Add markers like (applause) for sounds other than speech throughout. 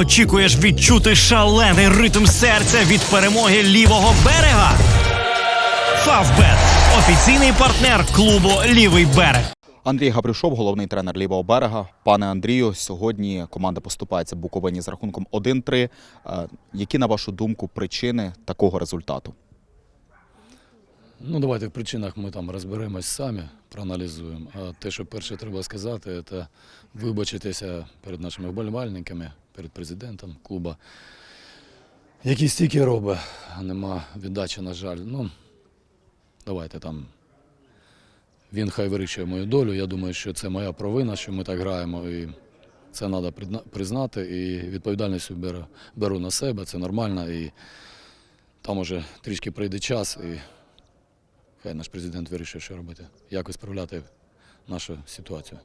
Очікуєш відчути шалений ритм серця від перемоги лівого берега? Фавбет офіційний партнер клубу Лівий берег. Андрій Гаврюшов, головний тренер лівого берега. Пане Андрію, сьогодні команда поступається Буковині з рахунком 1-3. Е, Які, на вашу думку, причини такого результату? Ну, давайте в причинах ми там розберемось самі, проаналізуємо. А те, що перше треба сказати, це вибачитися перед нашими вболівальниками, перед президентом клуба, який стільки робить, а нема віддачі, на жаль. Ну, давайте там. Він хай вирішує мою долю. Я думаю, що це моя провина, що ми так граємо. І це треба признати. І відповідальність беру, беру на себе, це нормально. І там уже трішки прийде час. І Хай наш президент вирішує, що робити, як висправляти нашу ситуацію.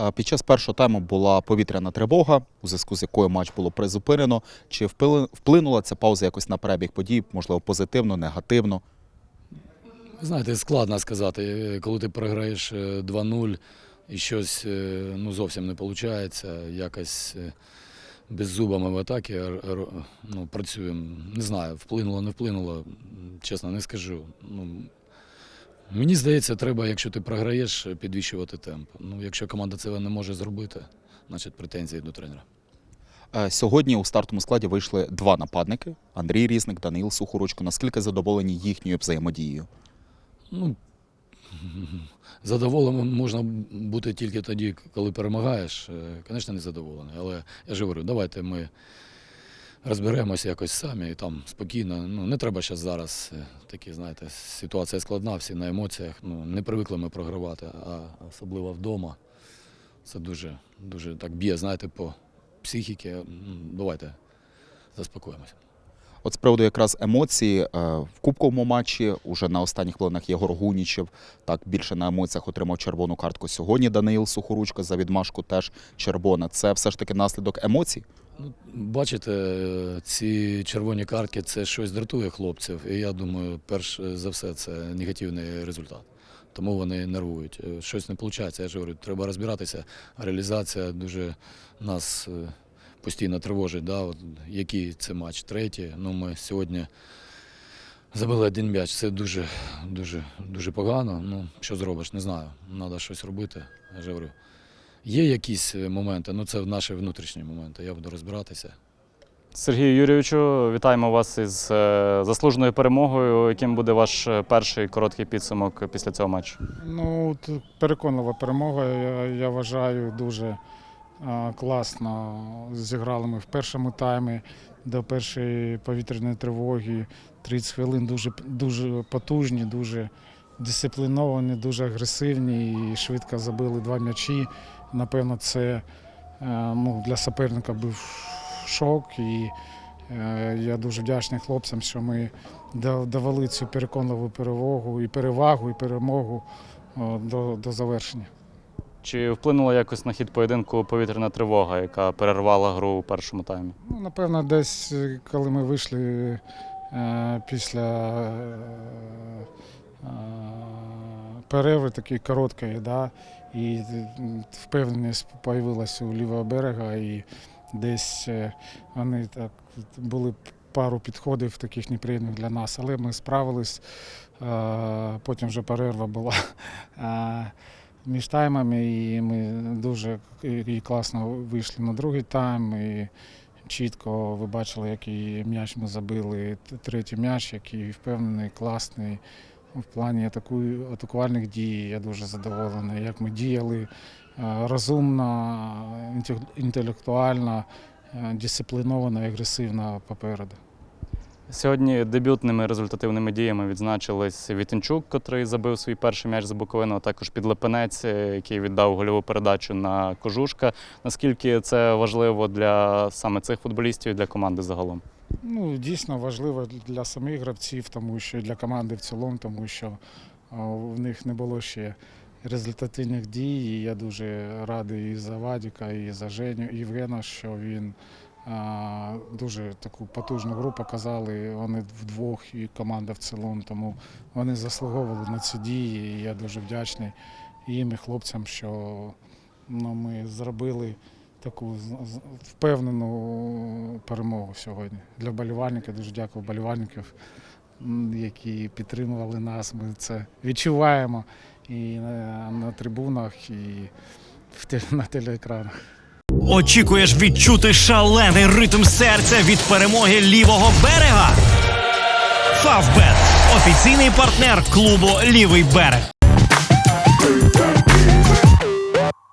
Е, Під час першого тайму була повітряна тривога, у зв'язку з якою матч було призупинено. Чи вплинула ця пауза якось на перебіг подій, можливо, позитивно, негативно? Знаєте, складно сказати, е, коли ти програєш е, 2-0 і щось е, ну, зовсім не виходить, якось е, без зубами в атакі ну, працюємо. Не знаю, вплинуло, не вплинуло, чесно, не скажу. Ну, мені здається, треба, якщо ти програєш, підвищувати темп. Ну, якщо команда це не може зробити, значить претензії до тренера. Е, Сьогодні у стартовому складі вийшли два нападники: Андрій Різник, Даниїл Сухоручко. Наскільки задоволені їхньою взаємодією? Ну, (laughs) задоволеним можна бути тільки тоді, коли перемагаєш. Е, Звісно, не задоволений. Але я ж говорю, давайте ми розберемося якось самі і там спокійно. Ну, не треба зараз зараз е, такі, знаєте, ситуація складна, всі на емоціях. Ну, не привикли ми програвати, а особливо вдома. Це дуже, дуже так б'є, знаєте, по психіки. Давайте заспокоїмося. От з приводу якраз емоцій е, в кубковому матчі уже на останніх хвилинах Єгор Гунічев так більше на емоціях отримав червону картку. Сьогодні Даниїл Сухоручко за відмашку теж червона. Це все ж таки наслідок емоцій. Ну, бачите, ці червоні картки це щось дратує хлопців. І я думаю, перш за все, це негативний результат. Тому вони нервують. Е, Щось не виходить. Я ж говорю, треба розбиратися. Реалізація дуже нас е, постійно тривожить. Да? От, який це матч? Третій. Ну, ми сьогодні забили один м'яч. Це дуже, дуже, дуже погано. Ну, що зробиш, не знаю. Треба щось робити. Я ж говорю. Є якісь е, моменти, ну це наші внутрішні моменти. Я буду розбиратися. Сергію Юрійовичу, вітаємо вас із е, заслуженою перемогою. Яким буде ваш е, перший короткий підсумок після цього матчу? Ну, переконлива перемога. Я, я вважаю, дуже класно зіграли ми в першому таймі до першої повітряної тривоги. 30 хвилин дуже, дуже потужні, дуже дисципліновані, дуже агресивні і швидко забили два м'ячі. Напевно, це е, ну, для суперника був шок. І е, я дуже вдячний хлопцям, що ми да- довели цю переконливу перевагу і перевагу, і перемогу до, до завершення. Чи вплинула якось на хід поєдинку повітряна тривога, яка перервала гру у першому таймі? Ну, напевно, десь е, коли ми вийшли е, після е, перерви такої короткої, да, і впевненість з'явилася у лівого берега, і десь е, вони так були пару підходів таких неприємних для нас, але ми справились. Е, Потім вже перерва була. (laughs) Е, Між таймами, і ми дуже і класно вийшли на другий тайм. І чітко ви бачили, який м'яч ми забили. Третій м'яч, який впевнений, класний. В плані атаку... атакувальних дій я дуже задоволений, як ми діяли е, розумно, інтел- інтелектуально, е, дисципліновано і агресивно попереду. Сьогодні дебютними результативними діями відзначились Вітенчук, котрий забив свій перший м'яч за Буковину, а також Підлепенець, е, який віддав гольову передачу на Кожушка. Наскільки це важливо для саме цих футболістів і для команди загалом? Ну, дійсно важливо для самих гравців, тому що для команди в цілому, тому що в них не було ще результативних дій. І я дуже радий і за Вадіка, і за Женю, Євгена, що він а, дуже таку потужну гру показали. Вони вдвох і команда в цілому, тому вони заслуговували на ці дії. І я дуже вдячний їм і хлопцям, що ну, ми зробили таку впевнену перемогу сьогодні. Для болівальників дуже дякую болівальників, які підтримували нас. Ми це відчуваємо і на трибунах, і на телеекранах. Очікуєш відчути шалений ритм серця від перемоги лівого берега? Фавбет офіційний партнер клубу Лівий берег.